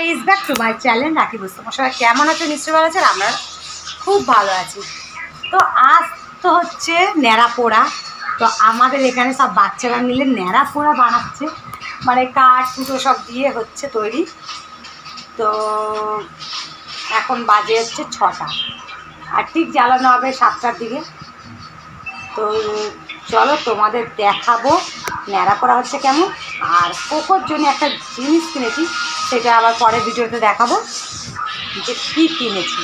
Guys back to my channel রাখি বুঝতে সবাই কেমন আছে? নিশ্চয়ই ভালো আছেন? আমরা খুব ভালো আছি। তো আজ তো হচ্ছে ন্যাড়া পোড়া। তো আমাদের এখানে সব বাচ্চারা মিলে ন্যাড়া পোড়া বানাচ্ছে। মানে কাঠ ফুটো সব দিয়ে হচ্ছে তৈরি। তো এখন বাজে হচ্ছে ছটা। আর ঠিক জ্বালানো হবে সাতটার দিকে। তো চলো তোমাদের দেখাবো ন্যাড়া পোড়া হচ্ছে কেমন। আর কোকোর জন্য একটা জিনিস কিনেছি। সেটা আবার পরের ভিডিওতে দেখাবো যে কী কিনেছি।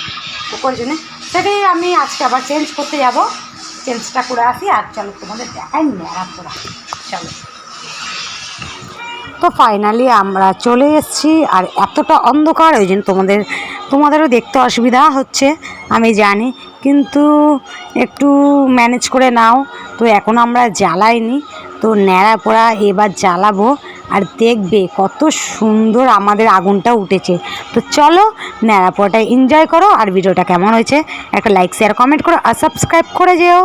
কোকোর জন্য। সেটাই আমি আজকে আবার চেঞ্জ করতে যাব। চেঞ্জটা করে আসি আর চলো তোমাদের দেখাই, ন্যাড়া করা চলো। তো ফাইনালি আমরা চলে এসেছি আর এতটা অন্ধকার, ওই জন্য তোমাদের, তোমাদেরও দেখতে অসুবিধা হচ্ছে, আমি জানি। কিন্তু একটু ম্যানেজ করে নাও। তো এখন আমরা জ্বালাইনি, তো ন্যাড়া পোড়া এবার জ্বালাবো। আর দেখবে কত সুন্দর আমাদের আগুনটা উঠেছে। তো চলো ন্যাড়া এনজয় করো আর ভিডিওটা কেমন হয়েছে একটা লাইক শেয়ার কমেন্ট করো আর সাবস্ক্রাইব করে যেও।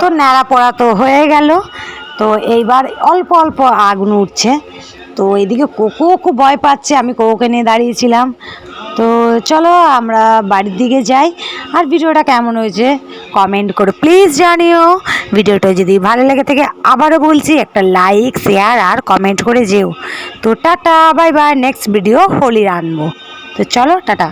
তো ন্যাড়া পড়া তো হয়ে গেল। তো এইবার অল্প অল্প আগুন উঠছে। তো এদিকে কোকো খুব ভয় পাচ্ছে, আমি কোকোকে নিয়ে দাঁড়িয়েছিলাম। তো চলো আমরা বাড়ির দিকে যাই। আর ভিডিওটা কেমন হয়েছে কমেন্ট করে প্লিজ জানিও। ভিডিওটা যদি ভালো লেগে থাকে আবারও বলছি, একটা লাইক, শেয়ার আর কমেন্ট করে যেও। তো ta-ta, bye bye, next video হোলির আনব। তো চলো, টাটা।